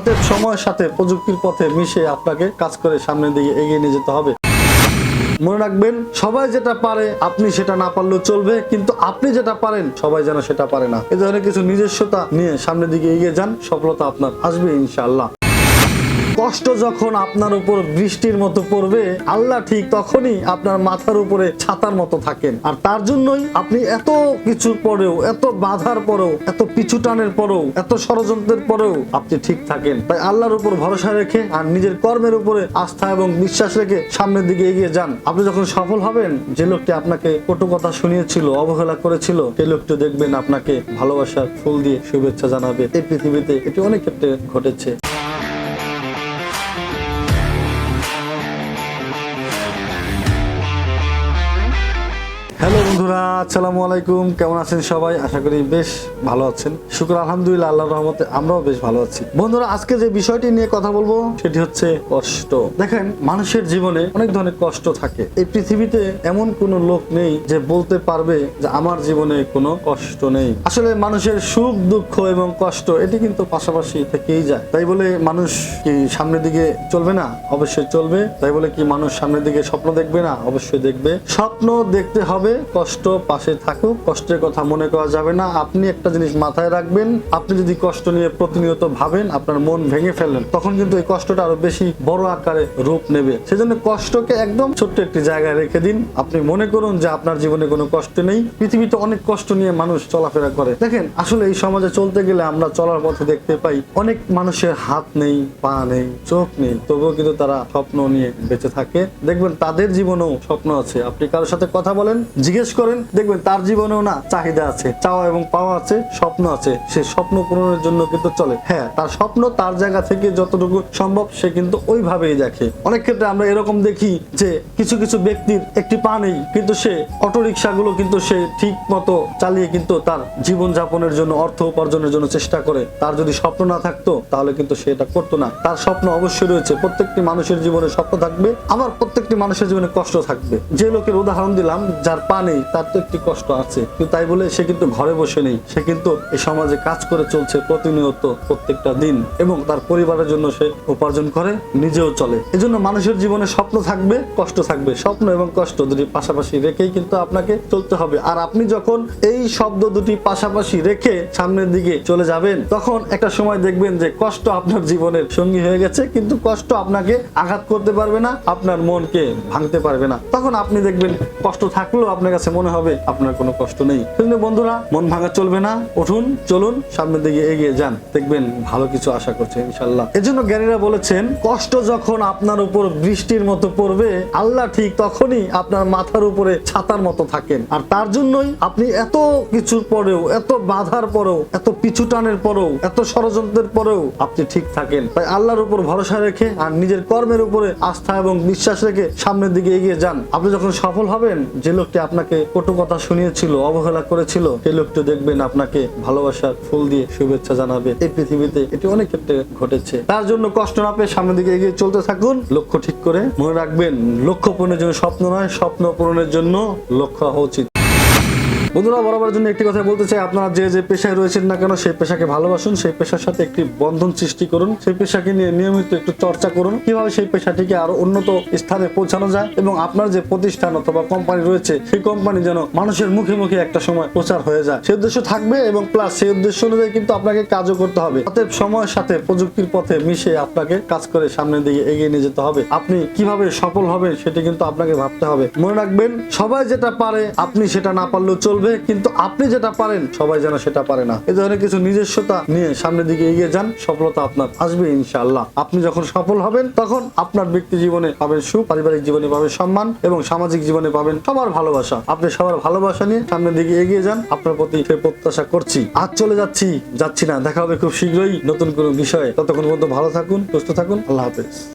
অতএব সময়ের সাথে প্রযুক্তির পথে মিশে আপনাকে কাজ করে সামনের দিকে এগিয়ে নিয়ে যেতে হবে। মনে রাখবেন, সবাই যেটা পারে, আপনি সেটা না পারলেও চলবে, কিন্তু আপনি যেটা পারেন, সবাই যেন সেটা পারে না। এ ধরনের কিছু নিজস্বতা নিয়ে সামনের দিকে এগিয়ে যান, সফলতা আপনার আসবে ইনশাআল্লাহ। কষ্ট যখন আপনার উপর বৃষ্টির মতো পড়বে, আল্লাহ ঠিক তখনই আপনার মাথার উপরে ছাতার মতো থাকেন। আর তার জন্যই আপনি এত কিছুর পরেও, এত বাধার পরেও, এত পিছু টানের পরেও, এত ষড়যন্ত্রের পরেও আপনি ঠিক থাকেন। তাই আল্লাহর উপর ভরসা রেখে আর নিজের কর্মের উপরে আস্থা এবং বিশ্বাস রেখে সামনের দিকে এগিয়ে যান। আপনি যখন সফল হবেন, যে লোকটি আপনাকে কটু কথা শুনিয়েছিল, অবহেলা করেছিল, সেই লোকটি দেখবেন আপনাকে ভালোবাসার ফুল দিয়ে শুভেচ্ছা জানাবে। এই পৃথিবীতে এটি অনেক ক্ষেত্রে ঘটেছে। হ্যালো বন্ধুরা, আসসালামু আলাইকুম। কেমন আছেন সবাই? আশা করি বেশ ভালো আছেন। শুক্র, আলহামদুলিল্লাহ, আল্লাহর রহমতে আমরাও বেশ ভালো আছি। বন্ধুরা, আজকে যে বিষয়টি নিয়ে কথা বলব, সেটি হচ্ছে কষ্ট। দেখেন, মানুষের জীবনে অনেক ধরনের কষ্ট থাকে। এই পৃথিবীতে এমন কোনো লোক নেই যে বলতে পারবে যে আমার জীবনে কোনো কষ্ট নেই। আসলে মানুষের সুখ, দুঃখ এবং কষ্ট, এটি কিন্তু পাশাপাশি থেকেই যায়। তাই বলে মানুষ কি সামনের দিকে চলবে না? অবশ্যই চলবে। তাই বলে কি মানুষ সামনের দিকে স্বপ্ন দেখবে না? অবশ্যই দেখবে। স্বপ্ন দেখতে হবে কষ্ট পাশে থাকুক, কষ্টের কথা মনে করা যাবে না। আপনি একটা জিনিস মাথায় রাখবেন, আপনি যদি কষ্ট নিয়ে প্রতিনিয়ত ভাবেন, আপনার মন ভেঙে ফেলেন তখন কিন্তু এই কষ্টটা আরও বেশি বড় আকারে রূপ নেবে। সেজন্য কষ্টকে একদম ছোট্ট একটি জায়গায় রেখে দিন। আপনি মনে করুন যে আপনার জীবনে কোনো কষ্ট নেই। পৃথিবীতে অনেক কষ্ট নিয়ে মানুষ চলাফেরা করে। দেখেন, আসলে এই সমাজে চলতে গেলে আমরা চলার পথে দেখতে পাই, অনেক মানুষের হাত নেই, পা নেই, চোখ নেই, তবুও কিন্তু তারা স্বপ্ন নিয়ে বেঁচে থাকে। দেখবেন তাদের জীবনেও স্বপ্ন আছে। আপনি কারোর সাথে কথা বলেন জিজ্ঞেস করেন, দেখবেন তার জীবনেও না চাহিদা আছে, চাওয়া এবং পাওয়া আছে, স্বপ্ন আছে। সে স্বপ্ন পূরণের জন্য কিন্তু চলে। হ্যাঁ তার স্বপ্ন তার জায়গা থেকে যতটুকু সম্ভব সে কিন্তু ওইভাবেই দেখে। অনেক ক্ষেত্রে আমরা এরকম দেখি যে কিছু কিছু ব্যক্তির একটি পা নেই, কিন্তু সে অটোরিকশা গুলো কিন্তু সে ঠিক মতো চালিয়ে কিন্তু তার জীবন যাপনের জন্য, অর্থ উপার্জনের জন্য চেষ্টা করে। তার যদি স্বপ্ন না থাকতো, তাহলে কিন্তু সে এটা করতো না। তার স্বপ্ন অবশ্যই রয়েছে। প্রত্যেকটি মানুষের জীবনে স্বপ্ন থাকবে, আবার প্রত্যেকটি মানুষের জীবনে কষ্ট থাকবে। যে লোকের উদাহরণ দিলাম, যার পা নেই, তার তো একটি কষ্ট আছে। কিন্তু তাই বলে সে কিন্তু ঘরে বসে নেই। সে কিন্তু এই সমাজে কাজ করে চলছে প্রতিনিয়ত প্রত্যেকটা দিন এবং তার পরিবারের জন্য সে উপার্জন করে, নিজেও চলে। এজন্য মানুষের জীবনে স্বপ্ন থাকবে, কষ্ট থাকবে। স্বপ্ন এবং কষ্ট দুটি পাশাপাশি রেখেই কিন্তু আপনাকে চলতে হবে। আর আপনি যখন এই শব্দ দুটি পাশাপাশি রেখে সামনের দিকে চলে যাবেন, তখন একটা সময় দেখবেন যে কষ্ট আপনার জীবনের সঙ্গী হয়ে গেছে, কিন্তু কষ্ট আপনাকে আঘাত করতে পারবে না, আপনার মনকে ভাঙতে পারবে না। তখন আপনি দেখবেন কষ্ট থাকলেও আপনার কাছে মনে হবে, আপনার কোনো কষ্ট নেই। বন্ধুরা? মন ভাঙা চলবে না। উঠুন, চলুন, সামনের দিকে এগিয়ে যান। দেখবেন ভালো কিছু আশা করছে ইনশাল্লাহ এজন্য জ্ঞানীরা বলেছেন, কষ্ট যখন আপনার উপর বৃষ্টির মতো পড়বে, আল্লাহ ঠিক তখনই আপনার মাথার উপরে ছাতার মতো থাকেন। আর তার জন্যই আপনি এত কিছুর পরেও, এত বাধার পরেও, এত পিছুটানের পরেও, এত ষড়যন্ত্রের পরেও আপনি ঠিক থাকেন। তাই আল্লাহর উপর ভরসা রেখে আর নিজের কর্মের উপরে আস্থা এবং বিশ্বাস রেখে সামনের দিকে এগিয়ে যান। আপনি যখন সফল হবেন, যে লোকটি আপনাকে কটু কথা শুনিয়েছিল, অবহেলা করেছিল। সেই লোকটি দেখবেন আপনাকে ভালোবাসার ফুল দিয়ে শুভেচ্ছা জানাবে। এই পৃথিবীতে এটি অনেক ক্ষেত্রে ঘটেছে। তার জন্য কষ্ট না পেয়ে সামনের দিকে এগিয়ে চলতে থাকুন। লক্ষ্য ঠিক করে মনে রাখবেন, লক্ষ্য পূরণের জন্য স্বপ্ন নয়, স্বপ্ন পূরণের জন্য লক্ষ্য হওয়া উচিত। বন্ধুরা বরাবর জন্য একটি কথা বলতে চাই। আপনারা যে যে পেশায় রয়েছেন না কেন, সেই পেশাকে ভালোবাসুন, সেই পেশার সাথে একটি বন্ধন সৃষ্টি করুন, সেই পেশাকে নিয়ে নিয়মিত একটু চর্চা করুন। কীভাবে সেই পেশাটিকে আরও উন্নত স্থানে পৌঁছানো যায় এবং আপনার যে প্রতিষ্ঠান অথবা কোম্পানি রয়েছে, সেই কোম্পানি যেন মানুষের মুখে মুখে একটা সময় প্রচার হয়ে যায়। সেই উদ্দেশ্য থাকবে এবং প্লাস সেই উদ্দেশ্য অনুযায়ী কিন্তু আপনাকে কাজও করতে হবে। অতএব সময়ের সাথে প্রযুক্তির পথে মিশে আপনাকে কাজ করে সামনের দিকে এগিয়ে নিয়ে যেতে হবে। আপনি কীভাবে সফল হবেন, সেটি কিন্তু আপনাকে ভাবতে হবে। মনে রাখবেন, সবাই যেটা পারে, আপনি সেটা না পারলেও চলবে। কিন্তু আপনি যেটা পারেন, সবাই যেন সেটা পারে না। এই ধরনের কিছু নিজস্বতা নিয়ে সামনের দিকে এগিয়ে যান, সফলতা আপনার আসবে ইনশাআল্লাহ। আপনি যখন সফল হবেন, তখন আপনার ব্যক্তি জীবনে পাবেন সুখ, পারিবারিক জীবনে পাবেন সম্মান এবং সামাজিক জীবনে পাবেন সবার ভালোবাসা। আপনি সবার ভালোবাসা নিয়ে সামনের দিকে এগিয়ে যান, আপনার প্রতি সে প্রত্যাশা করছি। আজ চলে যাচ্ছি যাচ্ছি না, দেখা হবে খুব শীঘ্রই নতুন কোনো বিষয়ে। ততক্ষণ পর্যন্ত ভালো থাকুন, সুস্থ থাকুন, আল্লাহ হাফেজ।